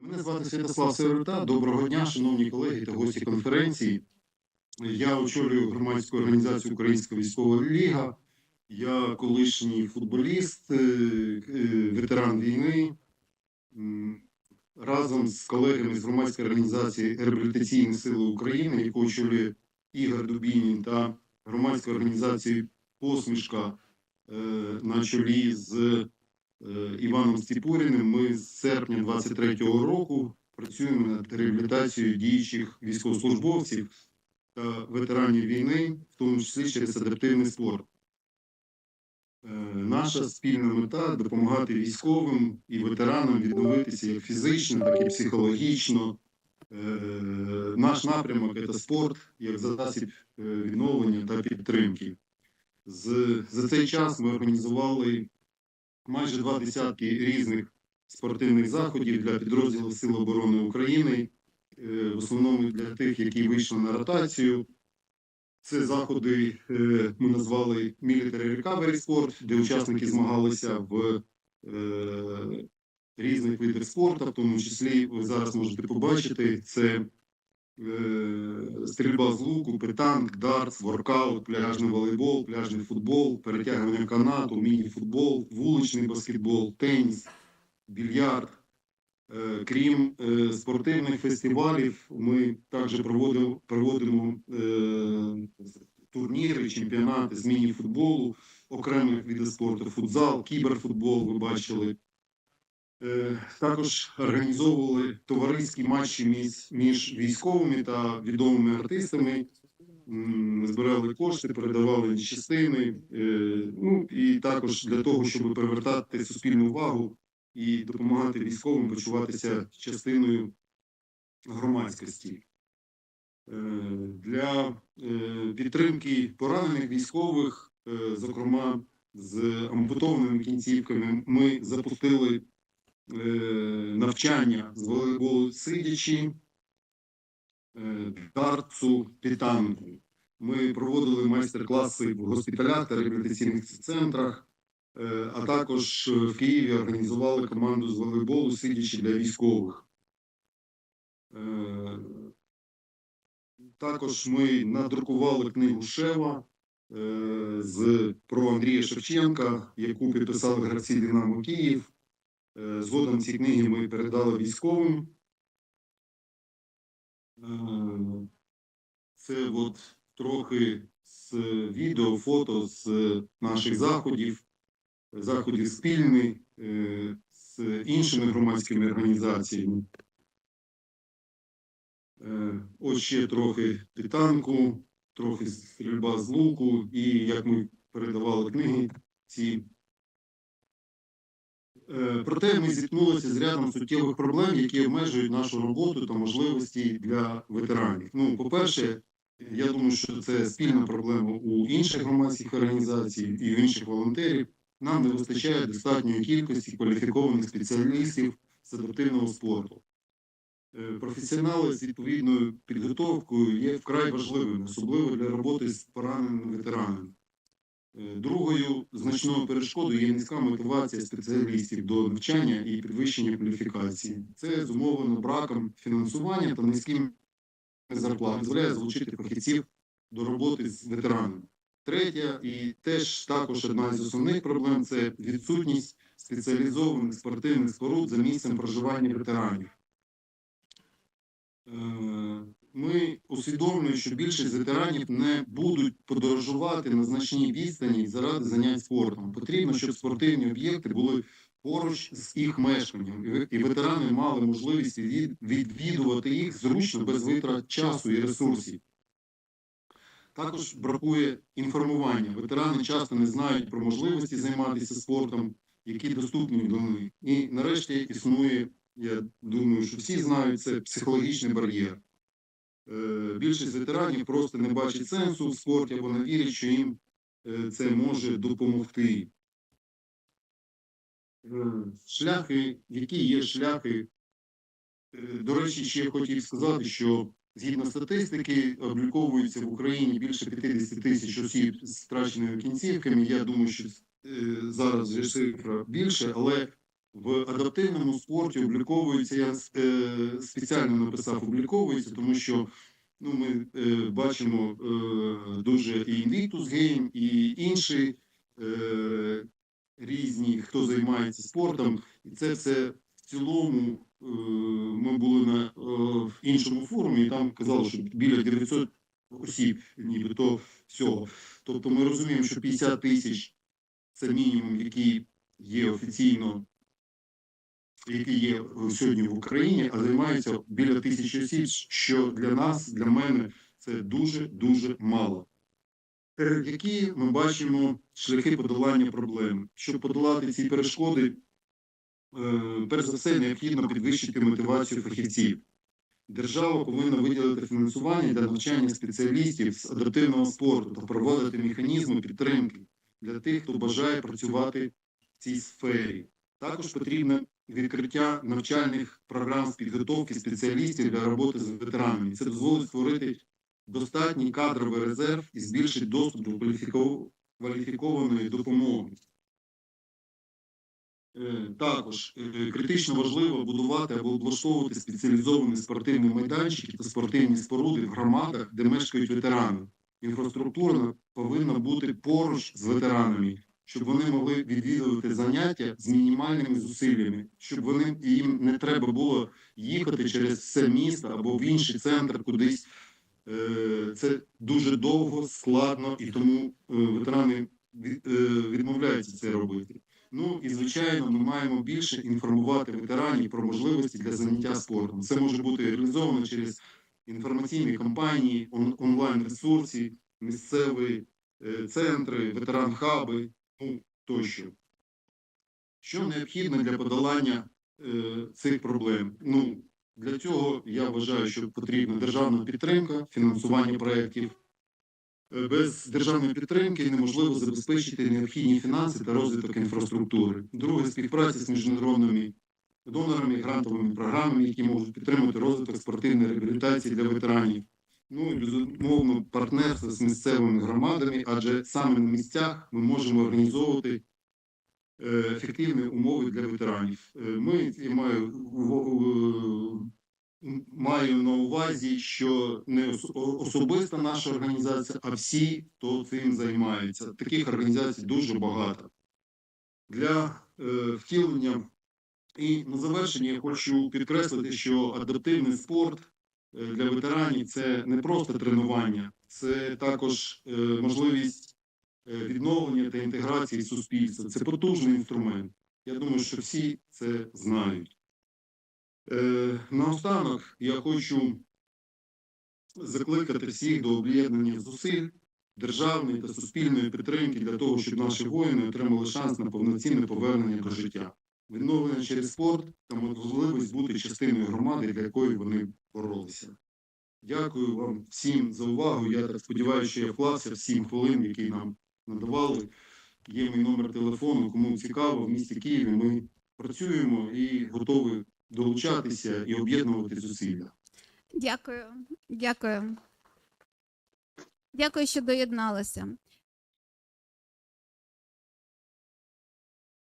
Мене звати Святослав Сирота. Доброго дня, шановні колеги та гості конференції. Я очолюю громадську організацію Українська військова ліга. Я колишній футболіст, е, е, ветеран війни. Разом з колегами з громадської організації Реабілітаційні сили України, яку очолює Ігор Дубінін, та громадської організації Посмішка е, на чолі з Іваном Стіпуріним. Ми з серпня 23-го року працюємо над реабілітацією діючих військовослужбовців та ветеранів війни, в тому числі через адаптивний спорт. Е, Наша спільна мета допомагати військовим і ветеранам відновитися як фізично, так і психологічно. Е, Наш напрямок це спорт як засіб е, відновлення та підтримки. За цей час ми організували майже два десятки різних спортивних заходів для підрозділів Сил оборони України, е, в основному для тих, які вийшли на ротацію. Це заходи е, ми назвали Military Recovery Sport, де учасники змагалися в е, різних видах спорту, в тому числі ви зараз можете побачити це стрільба з луку, питанк, дартс, воркаут, пляжний волейбол, пляжний футбол, перетягування канату, міні-футбол, вуличний баскетбол, теніс, більярд. Е, Крім е, спортивних фестивалів, ми також проводимо, проводимо е, турніри, чемпіонати з міні-футболу, окремих видів спорту, футзал, кіберфутбол, ви бачили. Е, Також організовували товариські матчі між, військовими та відомими артистами. Збирали кошти, передавали частини. е, Ну і також для того, щоб привертати суспільну увагу і допомагати військовим почуватися частиною громадськості. Е, Для підтримки поранених військових, зокрема з ампутованими кінцівками, ми запустили навчання з волейболу сидячи, е, дартсу, питанку. Ми проводили майстер-класи в госпіталях та реабілітаційних центрах. Е, А також е, в Києві організували команду з волейболу сидячи для військових. Е, Також ми надрукували книгу Шева е, з про Андрія Шевченка, яку підписали гравці Динамо Київ. Е, Згодом ці книги ми передали військовим. Е, Це от трохи з відео, фото з наших заходів заходів спільний е, з іншими громадськими організаціями. Ось ще трохи титанку, трохи стрільба з луку, і як ми передавали книги ці. Е, Проте ми зіткнулися з рядом суттєвих проблем, які обмежують нашу роботу та можливості для ветеранів. Ну, по-перше, я думаю, що це спільна проблема у інших громадських організацій і у інших волонтерів нам не вистачає достатньої кількості кваліфікованих спеціалістів з адаптивного спорту. Е, Професіонали з відповідною підготовкою є вкрай важливими, особливо для роботи з пораненими ветеранами. Е, Другою значною перешкодою є низька мотивація спеціалістів до навчання і підвищення кваліфікації. Це зумовлено браком фінансування та низьким зарплатами, дозволяє залучити фахівців до роботи з ветеранами. Третя і теж також одна з основних проблем це відсутність спеціалізованих спортивних споруд за місцем проживання ветеранів. Ми усвідомлюємо, що більшість ветеранів не будуть подорожувати на значній відстані заради занять спортом. Потрібно, щоб спортивні об'єкти були поруч з їх мешканням, і ветерани мали можливість відвідувати їх зручно без витрат часу і ресурсів. Також бракує інформування. Ветерани часто не знають про можливості займатися спортом, які доступні до них. І нарешті існує, я думаю, що всі знають, це психологічний бар'єр. Е, Більшість ветеранів просто не бачить сенсу в спорті або не вірять, що їм е, це може допомогти. Е, Шляхи, які є шляхи. До речі, ще хотів сказати, що Згідно статистики, обліковується в Україні більше 50 тисяч осіб з втраченими кінцівками. Я думаю, що зараз вже цифра більше, але в адаптивному спорті обліковуються. Я е, спеціально написав обліковуються, тому що ну, ми е, бачимо е, дуже і Invictus Game, і інші е, різні, хто займається спортом, і це все в цілому. е, Ми були на е, в іншому форумі, і там казали, що біля 900 осіб, нібито всього. Тобто ми розуміємо, що 50 тисяч це мінімум, який є офіційно, який є сьогодні в Україні, а займаються біля тисячі осіб, що для нас, для мене, це дуже дуже мало. Е, Які ми бачимо шляхи подолання проблем? Щоб подолати ці перешкоди, е, перш за все необхідно підвищити мотивацію фахівців. Держава повинна виділити фінансування для навчання спеціалістів з адаптивного спорту та проводити механізми підтримки для тих, хто бажає працювати в цій сфері. Також потрібне відкриття навчальних програм з підготовки спеціалістів для роботи з ветеранами. Це дозволить створити достатній кадровий резерв і збільшить доступ до кваліфікованої допомоги. Е, Також е, критично важливо будувати або облаштовувати спеціалізовані спортивні майданчики та спортивні споруди в громадах, де мешкають ветерани. Інфраструктура повинна бути поруч з ветеранами, щоб вони могли відвідувати заняття з мінімальними зусиллями, щоб вони їм не треба було їхати через все місто або в інший центр кудись. Е, Це дуже довго, складно, і тому е, ветерани е, відмовляються це робити. Ну і звичайно, ми маємо більше інформувати ветеранів про можливості для заняття спортом. Це може бути реалізовано через інформаційні кампанії, онлайн-ресурси, місцеві е, центри, ветеран-хаби, тощо. Що необхідно для подолання е, цих проблем? Ну, для цього я вважаю, що потрібна державна підтримка, фінансування проєктів. Е, Без державної підтримки неможливо забезпечити необхідні фінанси та розвиток інфраструктури. Друге, співпраця з міжнародними донорами, грантовими програмами, які можуть підтримувати розвиток спортивної реабілітації для ветеранів. Ну і безумовно партнерство з місцевими громадами, адже саме на місцях ми можемо організовувати е, ефективні умови для ветеранів. Е, Ми я маю маю на увазі, що не особиста наша організація, а всі, хто цим займається. Таких організацій дуже багато. Для е, втілення і на завершення я хочу підкреслити, що адаптивний спорт для ветеранів це не просто тренування, це також е, можливість е, відновлення та інтеграції суспільства. Це потужний інструмент. Я думаю, що всі це знають. Е, Наостанок я хочу закликати всіх до об'єднання зусиль державної та суспільної підтримки для того, щоб наші воїни отримали шанс на повноцінне повернення до життя, відновлення через спорт та можливість бути частиною громади, для якої вони боролися. Дякую вам всім за увагу. Я так сподіваюся, що я вклався в 7 хвилин, які нам надавали. Є мій номер телефону. Кому цікаво, в місті Києві ми працюємо і готові долучатися і об'єднувати зусилля. Дякую, дякую. Дякую, що доєдналися.